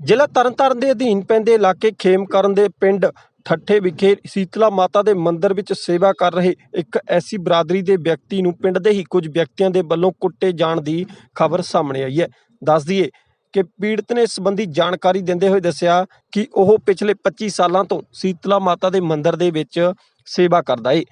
ਜ਼ਿਲ੍ਹਾ ਤਰਨਤਾਰਨ ਦੇ ਅਧੀਨ ਪੈਂਦੇ ਇਲਾਕੇ ਖੇਮਕਰਨ ਦੇ ਪਿੰਡ ਠੱਠੇ ਵਿਖੇ ਸੀਤਲਾ ਮਾਤਾ ਦੇ ਮੰਦਿਰ ਵਿੱਚ ਸੇਵਾ ਕਰ ਰਹੇ ਇੱਕ ਐਸੀ ਬਰਾਦਰੀ ਦੇ ਵਿਅਕਤੀ ਨੂੰ ਪਿੰਡ ਦੇ ਹੀ ਕੁਝ ਵਿਅਕਤੀਆਂ ਦੇ ਵੱਲੋਂ ਕੁੱਟੇ ਜਾਣ ਦੀ ਖਬਰ ਸਾਹਮਣੇ ਆਈ ਹੈ। ਦੱਸ ਦਈਏ ਕਿ ਪੀੜਤ ਨੇ ਇਸ ਸੰਬੰਧੀ ਜਾਣਕਾਰੀ ਦਿੰਦੇ ਹੋਏ ਦੱਸਿਆ ਕਿ ਉਹ ਪਿਛਲੇ 25 ਸਾਲਾਂ ਤੋਂ ਸੀਤਲਾ ਮਾਤਾ ਦੇ ਮੰਦਿਰ ਦੇ ਵਿੱਚ ਸੇਵਾ ਕਰਦਾ ਏ।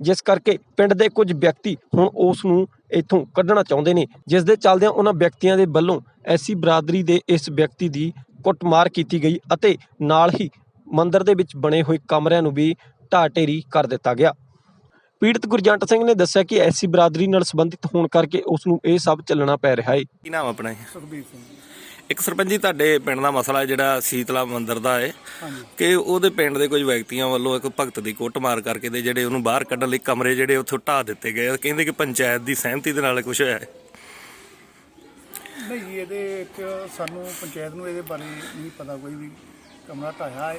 ਜਿਸ ਕਰਕੇ ਪਿੰਡ ਦੇ ਕੁਝ ਵਿਅਕਤੀ ਹੁਣ ਉਸ ਨੂੰ ਇੱਥੋਂ ਕੱਢਣਾ ਚਾਹੁੰਦੇ ਨੇ ਜਿਸ ਦੇ ਚੱਲਦਿਆਂ ਉਹਨਾਂ ਵਿਅਕਤੀਆਂ ਦੇ ਵੱਲੋਂ ਐਸੀ ਬਰਾਦਰੀ ਦੇ ਇਸ ਵਿਅਕਤੀ ਦੀ ਕੁੱਟਮਾਰ ਕੀਤੀ ਗਈ ਅਤੇ ਨਾਲ ਹੀ ਮੰਦਿਰ ਦੇ ਵਿੱਚ ਬਣੇ ਹੋਏ ਕਮਰਿਆਂ ਨੂੰ ਵੀ ਢਾਹ ਢੇਰੀ ਕਰ ਦਿੱਤਾ ਗਿਆ। ਪੀੜਤ ਗੁਰਜੰਟ ਸਿੰਘ ਨੇ ਦੱਸਿਆ ਕਿ ਐਸੀ ਬਰਾਦਰੀ ਨਾਲ ਸੰਬੰਧਿਤ ਹੋਣ ਕਰਕੇ ਉਸ ਨੂੰ ਇਹ ਸਭ ਚੱਲਣਾ ਪੈ ਰਿਹਾ ਹੈ ਕੀ ਨਾਮ ਆਪਣਾ? ਸੁਖਬੀਰ ਸਿੰਘ। ਇੱਕ ਸਰਪੰਚ ਜੀ ਤੁਹਾਡੇ ਪਿੰਡ ਦਾ ਮਸਲਾ ਜਿਹੜਾ ਸੀਤਲਾ ਮੰਦਿਰ ਦਾ ਹੈ। ਕਿ ਉਹਦੇ ਪਿੰਡ ਦੇ ਕੁਝ ਵਿਅਕਤੀਆਂ ਵੱਲੋਂ ਇੱਕ ਭਗਤ ਦੀ ਕੁੱਟਮਾਰ ਕਰਕੇ ਤੇ ਜਿਹੜੇ ਉਹਨੂੰ ਬਾਹਰ ਕੱਢਣ ਲਈ ਕਮਰੇ ਜਿਹੜੇ ਉੱਥੋਂ ਢਾਹ ਦਿੱਤੇ ਗਏ ਆ। ਕਹਿੰਦੇ ਕਿ ਪੰਚਾਇਤ ਦੀ ਸਹਿਮਤੀ ਦੇ ਨਾਲ ਕੁਝ ਹੋਇਆ ਹੈ? ਨਹੀਂ ਇਹਦੇ ਵਿੱਚ ਸਾਨੂੰ ਪੰਚਾਇਤ ਨੂੰ ਇਹਦੇ ਬਾਰੇ ਨਹੀਂ ਪਤਾ ਕੋਈ ਵੀ ਕਮਰਾ ਢਾਇਆ ਹੈ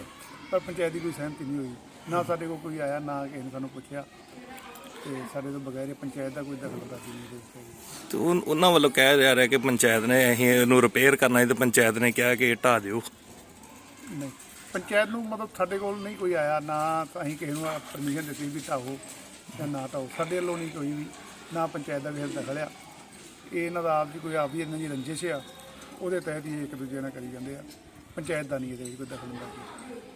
ਪਰ ਪੰਚਾਇਤ ਦੀ ਕੋਈ ਸਹਿਮਤੀ ਨਹੀਂ ਹੋਈ। ਨਾ ਸਾਡੇ ਕੋਲ ਕੋਈ ਆਇਆ ਨਾ ਕਿਸੇ ਨੇ ਸਾਨੂੰ ਪੁੱਛਿਆ। ਤੇ ਸਾਡੇ ਤੋਂ ਬਗੈਰ ਇਹ ਪੰਚਾਇਤ ਦਾ ਕੋਈ ਨਹੀਂ। ਤੇ ਉਹ- ਉਹਨਾਂ ਵੱਲੋਂ ਕਹਿ ਜਾ ਰਿਹਾ ਕਿ ਪੰਚਾਇਤ ਨੇ ਅਸੀਂ ਇਹਨੂੰ ਰਿਪੇਅਰ ਕਰਨਾ ਹੈ ਤੇ ਪੰਚਾਇਤ ਨੇ ਕਿਹਾ ਕਿ ਇਹ ਢਾਹ ਦਿਓ। ਨਹੀਂ ਪੰਚਾਇਤ ਨੂੰ ਮਤਲਬ ਸਾਡੇ ਕੋਲ ਨਹੀਂ ਕੋਈ ਆਇਆ ਨਾ ਤਾਂ ਅਸੀਂ ਕਿਸੇ ਨੂੰ ਪਰਮਿਸ਼ਨ ਦਿੱਤੀ ਵੀ ਢਾਓ ਜਾਂ ਨਾ ਢਾਓ ਸਾਡੇ ਵੱਲੋਂ ਨਹੀਂ ਕੋਈ ਵੀ ਨਾ ਪੰਚਾਇਤ ਦਾ ਵੀ ਹਲ ਦਖਲ ਆ। ਇਹ ਇਹਨਾਂ ਦਾ ਆਪ ਦੀ ਕੋਈ ਆਪ ਹੀ ਇਹਨਾਂ ਦੀ ਰੰਜਿਸ਼ ਆ ਉਹਦੇ ਤਹਿਤ ਹੀ ਇੱਕ ਦੂਜੇ ਨਾਲ ਕਰੀ ਜਾਂਦੇ ਆ। ਪੰਚਾਇਤ ਦਾ ਨਹੀਂ ਇਹਦੇ ਵਿੱਚ ਕੋਈ ਦਖਲ ਅੰਦਾਜ਼ੀ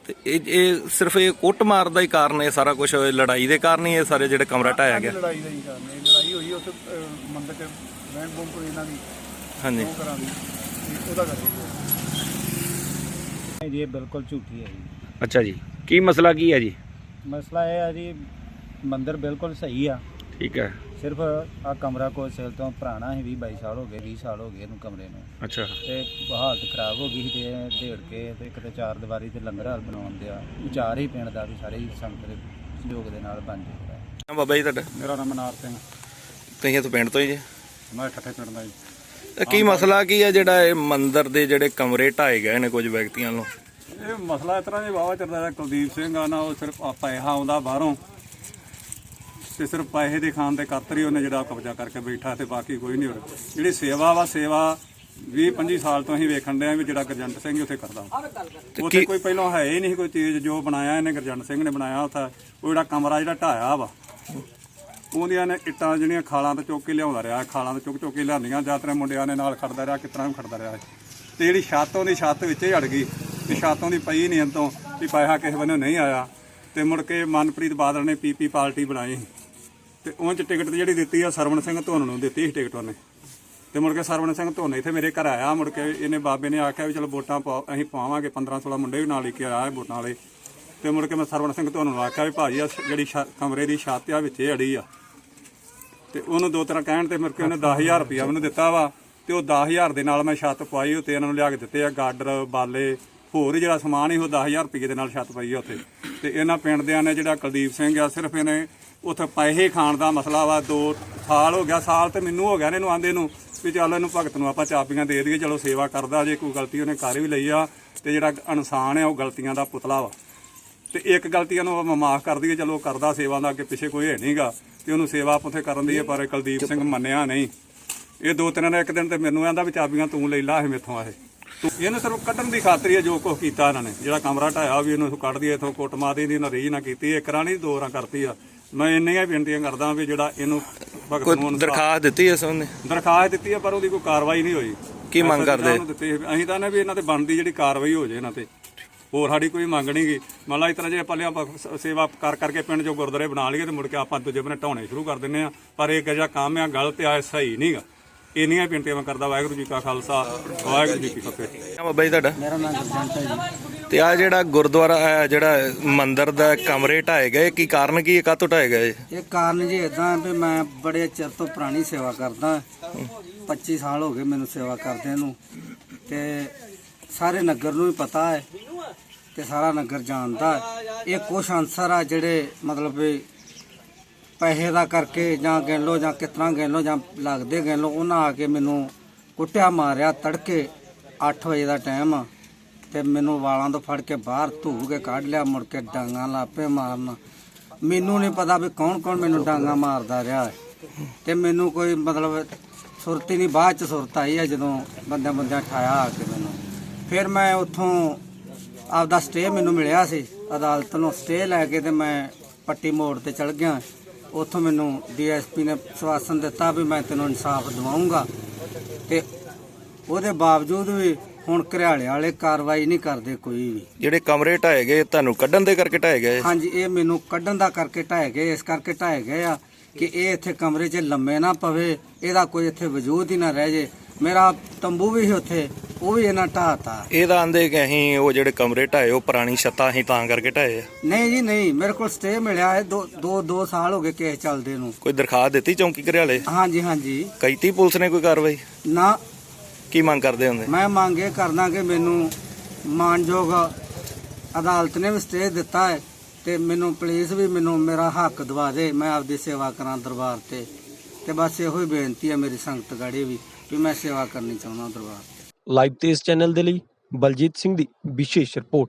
ਤੇ ਇਹ ਇਹ ਸਿਰਫ ਇਹ ਕੁੱਟਮਾਰ ਦਾ ਹੀ ਕਾਰਨ ਹੈ ਸਾਰਾ ਕੁਝ ਲੜਾਈ ਦੇ ਕਾਰਨ ਹੀ ਇਹ ਸਾਰੇ ਜਿਹੜੇ ਕਮਰਾ ਢਾਇਆ ਗਿਆ। ਲੜਾਈ ਦਾ ਹੀ ਕਾਰਨ ਹੈ। ਲੜਾਈ ਹੋਈ ਉੱਥੇ ਅਹ, ਮੰਦਰ ਰਹਿਣ ਬੋਮ ਕੋਈ ਇਹਨਾਂ ਦੀ। ਹਾਂਜੀ। ਉਹ ਕਰਾਂ ਦੀ। ਤੇ ਉਹਦਾ ਕਰਕੇ ਜੀ ਇਹ ਬਿਲਕੁਲ ਝੂਠੀ ਹੈ ਜੀ। ਅੱਛਾ ਜੀ। ਕੀ ਮਸਲਾ ਕੀ ਹੈ ਜੀ? ਮਸਲਾ ਇਹ ਹੈ ਜੀ ਮੰਦਿਰ ਬਿਲਕੁਲ ਸਹੀ ਆ। ਠੀਕ ਹੈ। ਸਿਰਫ ਆ ਕਮਰਾ ਕੋਈ ਸੇਲ ਤੋਂ ਪੁਰਾਣਾ ਹੈ 20 22 ਸਾਲ ਹੋ ਗਏ 20 ਸਾਲ ਹੋ ਗਏ ਇਹਨੂੰ ਕਮਰੇ ਨੂੰ। ਅੱਛਾ। ਤੇ ਹਾਲਤ ਖਰਾਬ ਹੋ ਗਈ ਸੀ ਤੇ ਇਹ ਢੇੜ ਕੇ ਤੇ ਕਿਤੇ ਚਾਰ ਦੀਵਾਰੀ ਤੇ ਲੰਗਰ ਹਾਲ ਬਣਾਉਣ ਦਿਆ। ਵਿਚਾਰ ਹੀ ਪਿੰਡ ਦਾ ਵੀ ਸਾਰੇ ਹੀ ਸੰਗਤ ਦੇ ਸਹਿਯੋਗ ਦੇ ਨਾਲ ਬਣ ਜਾਊਗਾ ਹਾਂ ਬਾਬਾ ਜੀ ਤੁਹਾਡਾ? ਮੇਰਾ ਨਾਮ ਮਨਾਰ ਸਿੰਘ ਤੁਸੀਂ ਇੱਥੋਂ ਪਿੰਡ ਤੋਂ ਹੀ ਜੀ? ਮੈਂ ਠੱਠੇ ਪਿੰਡ ਦਾ ਜੀ। ਤੇ ਕੀ ਮਸਲਾ ਕੀ ਹੈ ਜਿਹੜਾ ਇਹ ਮੰਦਿਰ ਦੇ ਜਿਹੜੇ ਕਮਰੇ ਢਾਏ ਗਏ ਨੇ ਕੁਝ ਵਿਅਕਤੀਆਂ ਵੱਲੋਂ ਇਹ ਮਸਲਾ ਇਸ ਤਰ੍ਹਾਂ ਦੇ ਚੱਲਦਾ ਹੈ ਕੁਲਦੀਪ ਸਿੰਘ ਆ ਨਾ ਉਹ ਸਿਰਫ ਆ ਪੈਸਾ ਆਉਂਦਾ ਬਾਹਰੋਂ। ਤੇ ਸਿਰਫ ਪੈਸੇ ਦੇ ਖਾਨ ਦੇ ਖਾਤਰ ਹੀ ਉਹਨੇ ਜਿਹੜਾ ਕਬਜ਼ਾ ਕਰਕੇ ਬੈਠਾ ਤੇ ਬਾਕੀ ਕੋਈ ਨਹੀਂ ਹੋਰ। ਜਿਹੜੀ ਸੇਵਾ ਵਾ ਸੇਵਾ 20 25 ਸਾਲ ਤੋਂ ਅਸੀਂ ਵੇਖਣ ਡਿਆ ਵੀ ਜਿਹੜਾ ਗਰਜੰਟ ਸਿੰਘ ਉੱਥੇ ਕਰਦਾ। ਉੱਥੇ ਕੋਈ ਪਹਿਲਾਂ ਹੈ ਹੀ ਨਹੀਂ ਕੋਈ ਚੀਜ਼ ਜੋ ਬਣਾਇਆ ਇਹਨੇ ਗਰਜੰਟ ਸਿੰਘ ਨੇ ਬਣਾਇਆ ਉੱਥੇ। ਉਹ ਜਿਹੜਾ ਕਮਰਾ ਜਿਹੜਾ ਢਾਇਆ ਵਾ ਉਹਦੀਆਂ ਨੇ ਇੱਟਾਂ ਜਿਹੜੀਆਂ ਖਾਲਾਂ ਤੋਂ ਚੁੱਕ ਕੇ ਲਿਆਉਂਦਾ ਰਿਹਾ ਖਾਲਾਂ ਤੋਂ ਚੁੱਕ ਚੁੱਕ ਕੇ ਲਿਆਂਦੀਆਂ ਜਾਤਰੇ ਮੁੰਡਿਆਂ ਨੇ ਨਾਲ ਖੜਦਾ ਰਿਹਾ ਕਿਤਨਾ ਵੀ ਖੜਦਾ ਰਿਹਾ ਤੇ ਜਿਹੜੀ ਛੱਤ ਉਹਦੀ ਛੱਤ ਵਿੱਚ ਹੀ ਅੜ ਗਈ ਤੇ ਛੱਤ ਉਹਦੀ ਪਈ ਨਹੀਂ ਅੰਤੋਂ ਵੀ ਪੈਸਾ ਕਿਸੇ ਬੰਨੇ ਨਹੀਂ ਆਇਆ। ਤੇ ਮੁੜ ਕੇ ਮਨਪ੍ਰੀਤ ਬਾਦਲ ਨੇ ਪੀਪੀ ਪਾਰਟੀ ਬਣਾਈ। ਤੇ ਉਹ ਚ ਟਿਕਟ ਜਿਹੜੀ ਦਿੱਤੀ ਆ, ਸਰਵਣ ਸਿੰਘ ਧੋਨ ਨੂੰ ਦਿੱਤੀ ਸੀ ਟਿਕਟ ਉਹਨੇ। ਤੇ ਮੁੜ ਕੇ ਸਰਵਣ ਸਿੰਘ ਧੋਨ ਇੱਥੇ ਮੇਰੇ ਘਰ ਆਇਆ, ਮੁੜ ਕੇ ਇਹਨੇ ਬਾਬੇ ਨੇ ਆਖਿਆ ਵੀ ਚਲੋ ਵੋਟਾਂ ਪਾਓ ਅਸੀਂ ਪਾਵਾਂਗੇ 15 16 ਮੁੰਡੇ ਵੀ ਨਾਲ ਲੈ ਕੇ ਆਇਆ ਵੋਟਾਂ ਵਾਲੇ। ਤੇ ਮੁੜ ਕੇ ਮੈਂ ਸਰਵਣ ਸਿੰਘ ਧੋਨ ਨੂੰ ਆਖਿਆ ਵੀ ਭਾਜੀ ਆ ਜਿਹੜੀ ਛ- ਕਮਰੇ ਦੀ ਛੱਤ ਆ, ਵਿੱਚ ਇਹ ਅੜੀ ਆ। ਤੇ ਉਹਨੂੰ ਦੋ ਤਰ੍ਹਾਂ ਕਹਿਣ ਤੇ ਮੁੜ ਕੇ ਉਹਨੇ 10000 ਰੁਪਇਆ ਮੈਨੂੰ ਦਿੱਤਾ ਵਾ, ਤੇ ਉਹ 10000 ਦੇ ਨਾਲ ਮੈਂ ਛੱਤ ਪਵਾਈ ਉੱਤੇ ਇਹਨਾਂ ਨੂੰ ਲਿਆ ਕੇ ਦਿੱਤੇ ਆ ਗਾਡਰ, ਬਾਲੇ, ਹੋਰ ਹੀ ਜਿਹੜਾ ਸਮਾਨ ਹੀ ਉਹ 10000 ਰੁਪਏ ਦੇ ਨਾਲ ਛੱਤ ਪਈ ਆ ਉੱਥੇ। ਤੇ ਇਹਨਾਂ ਪਿੰਡ ਦਿਆਂ ਨੇ ਜਿਹੜਾ ਕੁਲਦੀਪ ਸਿੰਘ ਆ, ਸਿਰਫ ਇਹਨੇ ਉੱਥੇ ਪੈਸੇ ਖਾਣ ਦਾ ਮਸਲਾ ਵਾ, ਦੋ ਸਾਲ ਹੋ ਗਿਆ, ਸਾਲ ਤੇ ਮੈਨੂੰ ਹੋ ਗਿਆ ਨੇ ਇਹਨੂੰ ਆਂਦੇ ਨੂੰ ਵੀ ਚੱਲ ਇਹਨੂੰ ਭਗਤ ਨੂੰ ਆਪਾਂ ਚਾਬੀਆਂ ਦੇ ਦਈਏ, ਚਲੋ ਸੇਵਾ ਕਰਦਾ ਜੇ ਕੋਈ ਗਲਤੀ ਉਹਨੇ ਕਰ ਵੀ ਲਈ ਆ, ਤੇ ਜਿਹੜਾ ਇਨਸਾਨ ਆ ਉਹ ਗਲਤੀਆਂ ਦਾ ਪੁਤਲਾ ਵਾ। ਤੇ ਇੱਕ ਗਲਤੀਆਂ ਨੂੰ ਆਪਾਂ ਮਾਫ ਕਰ ਦਈਏ, ਚਲੋ ਕਰਦਾ ਸੇਵਾ ਦਾ, ਅੱਗੇ ਪਿੱਛੇ ਕੋਈ ਹੈ ਨਹੀਂਗਾ ਤੇ ਉਹਨੂੰ ਸੇਵਾ ਆਪ ਉੱਥੇ ਕਰਨ ਦੀ ਹੈ ਪਰ ਕੁਲਦੀਪ ਸਿੰਘ ਮੰਨਿਆ ਨਹੀਂ। ਇਹ ਦੋ ਤਿੰਨ ਨੇ ਇੱਕ ਦਿਨ ਤੇ ਮੈਨੂੰ ਆਂਦਾ ਵੀ ਚਾਬੀਆਂ ਤੂੰ ਲੈ ਲਾ ਇਹ ਮੇਥੋਂ ਆਏ ਤੂੰ ਇਹਨੂੰ ਸਿਰਫ ਕੱਢਣ ਦੀ ਖਾਤਰ ਹੀ ਜੋ ਕੁਝ ਕੀਤਾ ਇਹਨਾਂ ਨੇ, ਜਿਹੜਾ ਕਮਰਾ ਢਾਇਆ ਵੀ ਇਹਨੂੰ ਕੱਢ ਦਈਏ, ਇਥੋਂ ਕੁੱਟਮਾਰ ਦੀ ਨਾ ਰੀਝ ਨਾ ਕੀਤੀ, ਇੱਕ ਰਾਂ ਨਹੀਂ ਦੋ ਰਾਂ ਕਰਤੀ ਆ। ਮੈਂ ਇੰਨੀਆਂ ਹੀ ਬੇਨਤੀਆਂ ਕਰਦਾ ਵੀ ਜਿਹੜਾ ਇਹਨੂੰ ਭਗਤ ਨੂੰ ਕੋਈ ਇਨਸਾਫ਼- ਦਰਖਾਸਤ ਦਿੱਤੀ ਇਸ ਉਹਨੇ ਦਰਖਾਸਤ ਦਿੱਤੀ ਹੈ ਪਰ ਉਹਦੀ ਕੋਈ ਕਾਰਵਾਈ ਨਹੀਂ ਹੋਈ। ਕੀ ਮੰਗ ਅਸੀਂ ਕਰਦੇ? ਉਹਨੂੰ ਦਿੱਤੇ ਸੀ। ਅਸੀਂ ਤਾਂ ਨੇ ਵੀ ਇਹਨਾਂ ਤੇ ਬਣਦੀ ਜਿਹੜੀ ਕਾਰਵਾਈ ਹੋ ਜੇ ਇਹਨਾਂ ਤੇ। ਹੋਰ ਸਾਡੀ ਕੋਈ ਮੰਗ ਨਹੀਂ ਗੀ। ਮੰਨ ਲਾ ਇਸ ਤਰ੍ਹਾਂ ਜੇ ਆਪਾਂ ਲਿਆ ਸੇਵਾ ਕਰ ਕਰਕੇ ਪਿੰਡ ਚੋਂ ਗੁਰਦੁਆਰੇ ਬਣਾ ਲਈਏ ਤੇ ਮੁੜ ਕੇ ਆਪਾਂ ਦੂਜੇ ਬੰਨੇ ਢਾਉਣੇ ਸ਼ੁਰੂ ਕਰ ਦਿੰਨੇ ਆ ਪਰ ਇਹ ਜਿਹੜਾ ਕੰਮ ਆ ਗਲਤ ਆ ਇਹ ਸਹੀ ਨਹੀਂਗਾ ਇੰਨੀਆਂ ਬੇਨਤੀਆਂ ਮੈਂ ਕਰਦਾ। ਵਾਹਿਗੁਰੂ ਜੀ ਕਾ ਖਾਲਸਾ ਵਾਹਿਗੁਰੂ ਜੀ ਕੀ ਫਤਿਹ। ਹਾਂ ਬਾਬਾ ਜੀ ਤੁਹਾਡਾ? ਮੇਰਾ ਨਾਮ ਗੁਰਜੰਟ ਹੈ ਜੀ। ਤੇ ਆ ਜਿਹੜਾ ਗੁਰਦੁਆਰਾ ਅਹ ਜਿਹੜਾ ਮੰਦਿਰ ਦਾ ਕਮਰੇ ਢਾਏ ਗਏ, ਕੀ ਕਾਰਨ ਕੀ ਹੈ? ਕਾਹਤੋਂ ਢਾਏ ਗਏ? ਇਹ ਕਾਰਨ ਜੀ ਇਦਾਂ ਵੀ ਮੈਂ ਬੜੇ ਚਿਰ ਤੋਂ ਪੁਰਾਣੀ ਸੇਵਾ ਕਰਦਾ। 25 ਸਾਲ ਹੋ ਗਏ ਮੈਨੂੰ ਸੇਵਾ ਕਰਦੇ ਨੂੰ। ਤੇ ਸਾਰੇ ਨਗਰ ਨੂੰ ਵੀ ਪਤਾ ਹੈ ਤੇ ਸਾਰਾ ਨਗਰ ਜਾਣਦਾ ਇਹ ਕੁਛ ਅਨਸਰ ਆ ਜਿਹੜੇ ਮਤਲਬ ਵੀ ਪੈਸੇ ਦਾ ਕਰਕੇ ਜਾਂ ਗਿਣ ਲਓ ਜਾਂ ਕਿਤਨਾ ਗਿਣ ਲਓ ਜਾਂ ਲੱਗਦੇ ਗਿਣ ਲਓ, ਉਹਨਾਂ ਆ ਕੇ ਮੈਨੂੰ ਕੁੱਟਿਆ, ਮਾਰਿਆ, ਤੜਕੇ 8 ਵਜੇ ਦਾ ਟਾਈਮ ਆ। ਤੇ ਮੈਨੂੰ ਵਾਲਾਂ ਤੋਂ ਫੜ ਕੇ ਬਾਹਰ ਧੂ ਕੇ ਕੱਢ ਲਿਆ, ਮੁੜ ਕੇ ਡਾਂਗਾ ਲਾਪੇ ਮਾਰਨ। ਮੈਨੂੰ ਨਹੀਂ ਪਤਾ ਵੀ ਕੌਣ ਕੌਣ ਮੈਨੂੰ ਡਾਂਗਾ ਮਾਰਦਾ ਰਿਹਾ ਹੈ। ਤੇ ਮੈਨੂੰ ਕੋਈ ਮਤਲਬ ਸੁਰਤੀ ਨਹੀਂ, ਬਾਅਦ ਚ ਸੁਰਤ ਆਈ ਹੈ ਜਦੋਂ ਬੰਦਿਆਂ ਬੰਦਿਆਂ ਠਾਇਆ ਆ ਕੇ ਮੈਨੂੰ। ਫਿਰ ਮੈਂ ਉੱਥੋਂ ਆਪਦਾ ਸਟੇ ਮੈਨੂੰ ਮਿਲਿਆ ਸੀ, ਅਦਾਲਤ ਨੂੰ ਸਟੇ ਲੈ ਕੇ ਤੇ ਮੈਂ ਪੱਟੀ ਮੋੜ ਤੇ ਚਲ ਗਿਆ। ਉੱਥੋਂ ਮੈਨੂੰ ਡੀਐਸਪੀ ਨੇ ਸਵਾਸਨ ਦਿੱਤਾ ਵੀ ਮੈਂ ਤੈਨੂੰ ਇਨਸਾਫ ਦਿਵਾਉਂਗਾ ਤੇ ਉਹਦੇ ਬਾਵਜੂਦ ਵੀ ਹੁਣ ਘਰਿਆਲੇ ਵਾਲੇ ਕਾਰਵਾਈ ਨਹੀਂ ਕਰਦੇ ਕੋਈ ਵੀ। ਜਿਹੜੇ ਕਮਰੇ ਢਾਏ ਗਏ ਤੁਹਾਨੂੰ ਕੱਢਣ ਦੇ ਕਰਕੇ ਢਾਏ ਗਏ? ਹਾਂਜੀ ਇਹ ਮੈਨੂੰ ਕੱਢਣ ਦਾ ਕਰਕੇ ਢਾਏ ਗਏ ਇਸ ਕਰਕੇ ਢਾਏ ਗਏ ਆ ਕਿ ਇਹ ਇੱਥੇ ਕਮਰੇ 'ਚ ਲੰਮੇ ਨਾ ਪਵੇ ਇਹਦਾ ਕੋਈ ਇੱਥੇ ਵਜੂਦ ਹੀ ਨਾ ਰਹਿ ਜੇ। ਮੇਰਾ ਤੰਬੂ ਵੀ ਸੀ ਉੱਥੇ ਉਹ ਵੀ ਇਹਨਾਂ ਢਾਤਾ ਇਹਦਾ ਆਂਦੇ ਕਿ ਅਸੀਂ ਉਹ ਜਿਹੜੇ ਕਮਰੇ ਢਾਏ ਉਹ ਪੁਰਾਣੀ ਛੱਤਾਂ ਅਸੀਂ ਤਾਂ ਕਰਕੇ ਢਾਏ ਆ। ਨਹੀਂ ਜੀ ਨਹੀਂ ਮੇਰੇ ਕੋਲ ਸਟੇ ਮਿਲਿਆ ਹੈ ਦੋ ਦੋ ਦੋ ਸਾਲ ਹੋ ਗਏ ਕੇਸ ਚੱਲਦੇ ਨੂੰ। ਕੋਈ ਦਰਖਾਸਤ ਦਿੱਤੀ ਚੌਂਕੀ ਘਰਿਆਲੇ? ਹਾਂਜੀ ਹਾਂਜੀ। ਕੀਤੀ ਪੁਲਿਸ ਨੇ ਕੋਈ ਕਾਰਵਾਈ? ਨਾ ਕੀ ਮੰਗ ਕਰਦੇ ਹੁੰਦੇ? ਮੈਂ ਮੰਗ ਇਹ ਕਰਦਾ ਕਿ ਮੈਨੂੰ ਮਾਨਯੋਗ ਅਦਾਲਤ ਨੇ ਵੀ ਸਟੇ ਦਿੱਤਾ ਹੈ ਤੇ ਮੈਨੂੰ ਪੁਲਿਸ ਵੀ ਮੈਨੂੰ ਮੇਰਾ ਹੱਕ ਦਵਾ ਦੇ। ਮੈਂ ਆਪਦੀ ਸੇਵਾ ਕਰਾਂ ਦਰਬਾਰ ਤੇ। ਤੇ ਬਸ ਇਹੋ ਹੀ ਬੇਨਤੀ ਹੈ ਮੇਰੀ ਸੰਗਤ ਗਾੜੀ ਵੀ ਵੀ ਮੈਂ ਸੇਵਾ ਕਰਨੀ ਚਾਹੁੰਦਾ ਦਰਬਾਰ ਤੇ। ਲਾਈਵ ਤੇਜ਼ ਚੈਨਲ ਦੇ ਲਈ ਬਲਜੀਤ ਸਿੰਘ ਦੀ ਵਿਸ਼ੇਸ਼ ਰਿਪੋਰਟ।